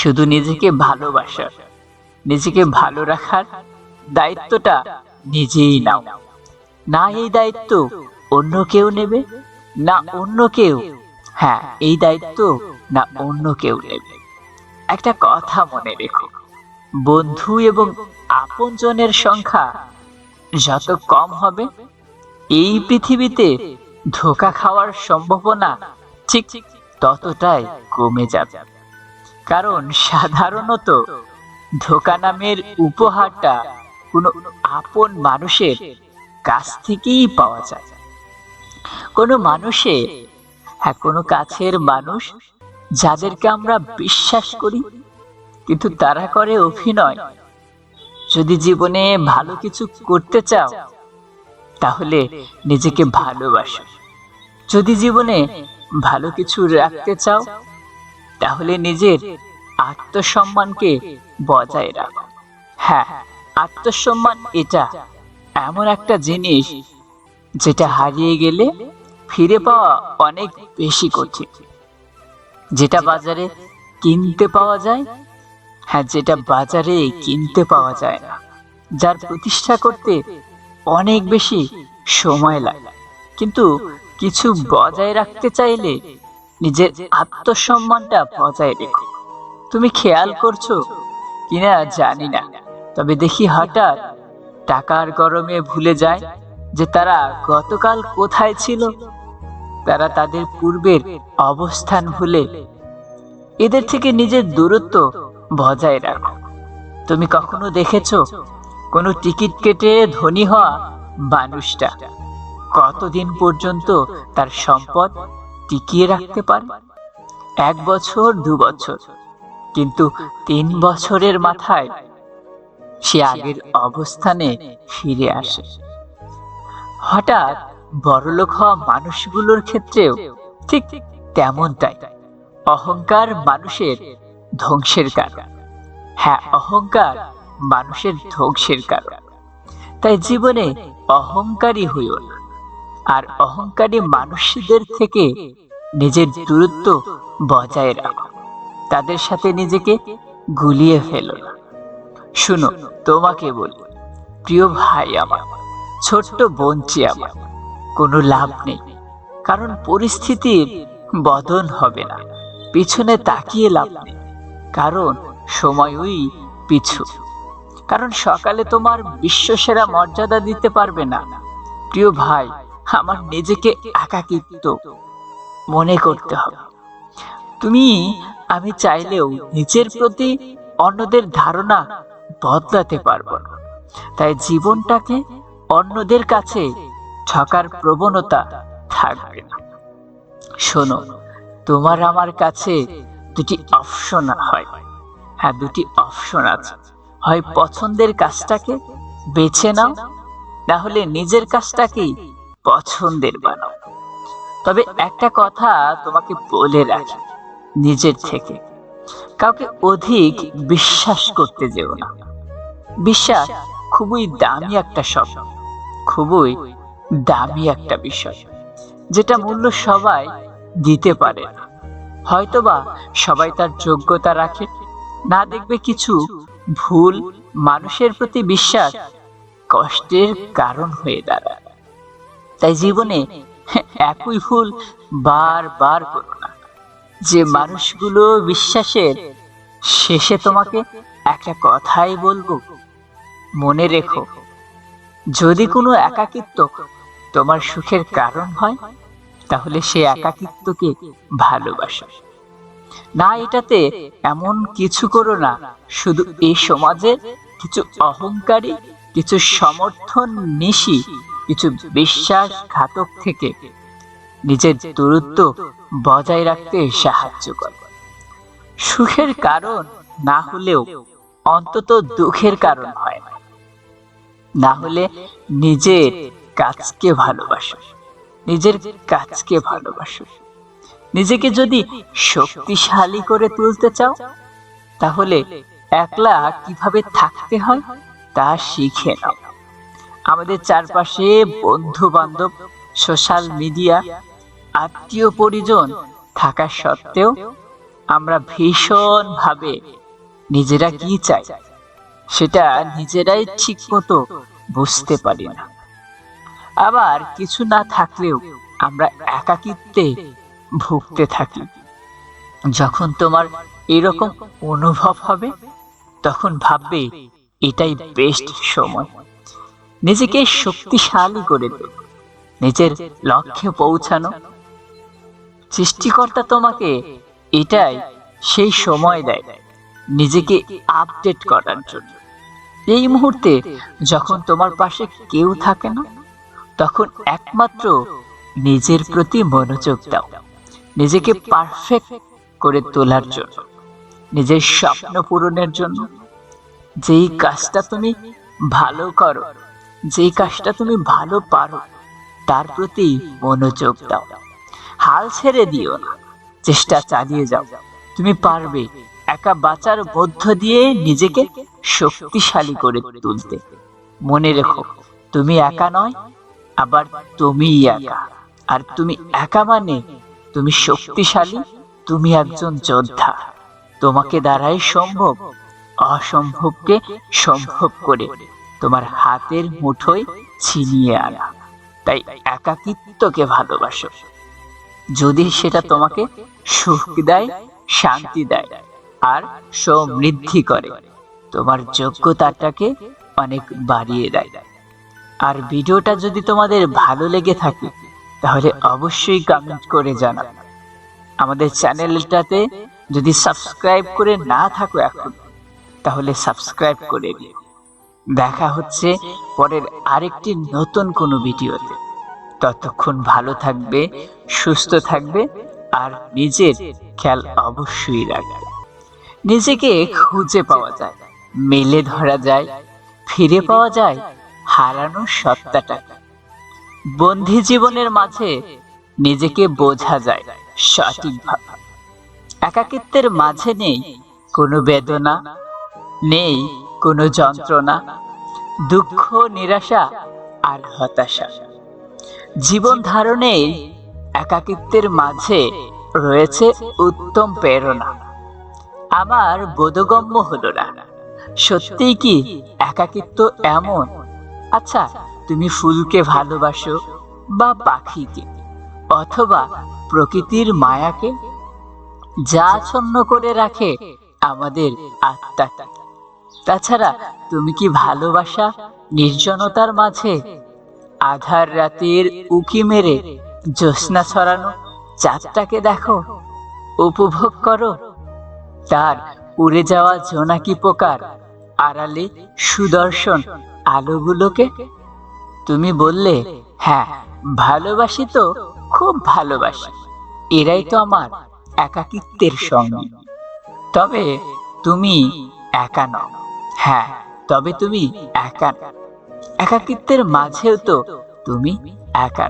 শুধু নিজেকে ভালোবাসার নিজেকে ভালো রাখার দায়িত্বটা নিজেই নাও। না এই দায়িত্ব অন্য কেউ নেবে, না অন্য কেউ হ্যাঁ এই দায়িত্ব না অন্য কেউ নেবে। একটা কথা মনে রেখো, বন্ধু এবং আপনজনের সংখ্যা যত কম হবে, এই পৃথিবীতে ধোকা খাওয়ার সম্ভাবনা ঠিক ঠিক ততটাই কমে যাবে। কারণ সাধারণত ধোকা নামের উপহারটা কোনো আপন মানুষের কাছ থেকেই পাওয়া যায়। কোনো মানুষের হ্যাঁ কোনো কাছের মানুষ যাদেরকে আমরা বিশ্বাস করি, কিন্তু তারা করে অভিনয়। যদি জীবনে ভালো কিছু করতে চাও, তাহলে নিজেকে ভালোবাসো। যদি জীবনে ভালো কিছু রাখতে চাও তাহলে নিজের আত্মসম্মানকে বজায় রাখো। হ্যাঁ আত্মসম্মান এটা এমন একটা জিনিস যেটা হারিয়ে গেলে ফিরে পাওয়া অনেক বেশি কঠিন। যেটা বাজারে কিনতে পাওয়া যায় হ্যাঁ যেটা বাজারে কিনতে পাওয়া যায় না, যার প্রতিষ্ঠা করতে অনেক বেশি সময় লাগে। কিন্তু কিছু বজায় রাখতে চাইলে নিজের আত্মসম্মানটা বজায় রেখো। তুমি খেয়াল করছ কিনা জানি না, তবে দেখি হঠাৎ টাকার গরমে ভুলে যায় যে তারা গতকাল কোথায় ছিল। তারা তাদের পূর্বের অবস্থান ভুলে এদের থেকে নিজের দূরত্ব বজায় রাখো। তুমি কখনো দেখেছ কোনো টিকিট কেটে ধনী হওয়া মানুষটা? কতদিন পর্যন্ত তার সম্পদ টিকিয়ে রাখতে পারে? এক বছর, দু বছর। কিন্তু তিন বছরের মাথায় সে আগের অবস্থানে ফিরে আসে। হঠাৎ বড়লোক হওয়া মানুষগুলোর ক্ষেত্রেও ঠিক তেমনটাই। অহংকার মানুষের ধ্বংসের কারণ। হ্যাঁ অহংকার মানুষের ধ্বংসের কারণ। তাই জীবনে অহংকারী হইও না। আর অহংকারী মানুষদের থেকে নিজের দূরত্ব বজায় রাখো। তাদের সাথে নিজেকে গুলিয়ে ফেলো না। শুনো, তোমাকে বলি, প্রিয় ভাই আমার, ছোট্ট বোনটি আমার, কোনো লাভ নেই, কারণ পরিস্থিতির বদন হবে না, পিছনে তাকিয়ে লাভ নেই, কারণ সময়ই পিছু। কারণ সকালে তোমার বিশ্বসেরা মর্যাদা দিতে পারবে না, প্রিয় ভাই আমার নিজেকে একাকিত্ব মনে করতে হবে। তুমি, আমি চাইলেও নিজের প্রতি অন্যদের ধারণা বদলাতে পারব না। তাই জীবনটাকে অন্যদের কাছে ঠকার প্রবণতা থাকবে না। শোনো, তোমার আমার কাছে দুটি অপশন হয়। হ্যাঁ দুটি অপশন আছে। হয় পছন্দের কাজটাকে বেছে নাও, না হলে নিজের কাজটাকেই পছন্দের বানাও। তবে একটা কথা তোমাকে বলে রাখি, নিজের থেকে। কাউকে অধিক বিশ্বাস করতে যেও না। বিশ্বাস খুবই দামি একটা শব্দ, খুবই দামি একটা বিষয়, যেটা মূল্য সবাই দিতে পারে না। হয়তোবা সবাই তার যোগ্যতা রাখে, না দেখবে কিছু ভুল মানুষের প্রতি বিশ্বাস কষ্টের কারণ হয়ে দাঁড়ায়। তাই জীবনে একই ভুল বারবার করো না। যে মানুষগুলো বিশ্বাসের শেষে তোমাকে একটা কথাই বলব, মনে রেখো, যদি কোনো একাকিত্ব তোমার সুখের কারণ হয়, তাহলে সে একাকিত্বকে ভালোবাসো। না, এটাতে এমন কিছু করো না, শুধু এই সমাজের কিছু অহংকারী, কিছু সমর্থন নিশি কিছু বিশ্বাস ঘাতক থেকে নিজের দূরত্ব বজায় রাখতে সাহায্য করে। সুখের কারণ না হলেও অন্তত দুঃখের কারণ হয় না। না হলে নিজের কাজকে ভালোবাসো, নিজের কাজকে ভালোবাসো। নিজেকে যদি শক্তিশালী করে তুলতে চাও, তাহলে একলা কীভাবে থাকতে হয় তা শিখে নাও। আমাদের চারপাশে বন্ধু বান্ধব সোশ্যাল মিডিয়া আত্মীয় পরিজন থাকা সত্ত্বেও আমরা ভীষণ ভাবে নিজেরা কি চাই সেটা নিজেরাই ঠিক মতো বুঝতে পারি না। আবার কিছু না থাকলেও আমরা একাকিত্বে ভুগতে থাকি। যখন তোমার এরকম অনুভব হবে, তখন ভাববে, এটাই বেস্ট সময়। নিজেকে শক্তিশালী করে দেবে নিজের লক্ষ্যে পৌঁছানো। সৃষ্টিকর্তা তোমাকে এটাই সেই সময় দেয়, নিজেকে আপডেট করার জন্য। এই মুহূর্তে যখন তোমার পাশে কেউ থাকে না, তখন একমাত্র নিজের প্রতি মনোযোগ দাও। নিজেকে পারফেক্ট করে তোলার জন্য, নিজের স্বপ্ন পূরণের জন্য। যেই কাজটা তুমি ভালো করো যেই কাজটা তুমি ভালো পারো, তার প্রতি মনোযোগ দাও। হাল ছেড়ে দিও না, চেষ্টা চালিয়ে যাও। তুমি পারবে একা বাঁচার মধ্য দিয়ে নিজেকে শক্তিশালী করে তুলতে। মনে রেখো, তুমি একা নয়, আবার তুমিই একা। আর তুমি একা মানে তুমি শক্তিশালী, তুমি একজন যোদ্ধা। তোমাকে দ্বারাই সম্ভব, অসম্ভবকে সম্ভব করে তোমার হাতের মুঠোয় ছিনিয়ে আনা। তাই একাকিত্বকে ভালোবাসো। যদি সেটা তোমাকে সুখ দেয়, শান্তি দেয় আর সমৃদ্ধি করে, তোমার যোগ্যতাটাকে অনেক বাড়িয়ে দেয়। আর ভিডিওটা যদি তোমাদের ভালো লেগে থাকে, তাহলে অবশ্যই কমেন্ট করে জানাও। আমাদের চ্যানেলটাতে যদি সাবস্ক্রাইব করে না থাকো এখন, তাহলে সাবস্ক্রাইব করে দিও দেখা হচ্ছে পরের আরেকটি নতুন কোনো ভিডিওতে। ততক্ষণ ভালো থাকবে, সুস্থ থাকবে, আর নিজের খেয়াল অবশ্যই রাখবে। নিজেকে খুঁজে পাওয়া যায়, মেলে ধরা যায়, ফিরে পাওয়া যায় হারানো সত্তাটা। বন্ধি জীবনের মাঝে নিজেকে বোঝা যায় সঠিকভাবে একাকিত্বের মাঝে নেই কোনো বেদনা, নেই কোনো যন্ত্রণা, দুঃখ, নিরাশা আর হতাশা। জীবন ধারণের একাকিত্বের মাঝে রয়েছে উত্তম প্রেরণা। আমার বোধগম্য হলো না। সত্যিই কি একাকিত্ব এমন? আচ্ছা তুমি ফুলকে ভালোবাসো বা পাখিকে অথবা প্রকৃতির মায়াকে? যা ছন্ন করে রাখে আমাদের আত্মাটা তাছাড়া তুমি কি ভালোবাসা নির্জনতার মাঝে? আধার রাতের উকি মেরে জ্যোৎস্না ছড়ানো চাঁদটাকে দেখো, উপভোগ করো। তার উড়ে যাওয়া জোনাকি পোকার আড়ালে সুদর্শন আলোগুলোকে। তুমি বললে হ্যাঁ ভালোবাসি তো, খুব ভালোবাসি। এরাই তো আমার একাকিত্বের সঙ্গী। তবে তুমি একা নও। হ্যাঁ তবে তুমি একা একাকিত্বের মাঝেও তো তুমি একা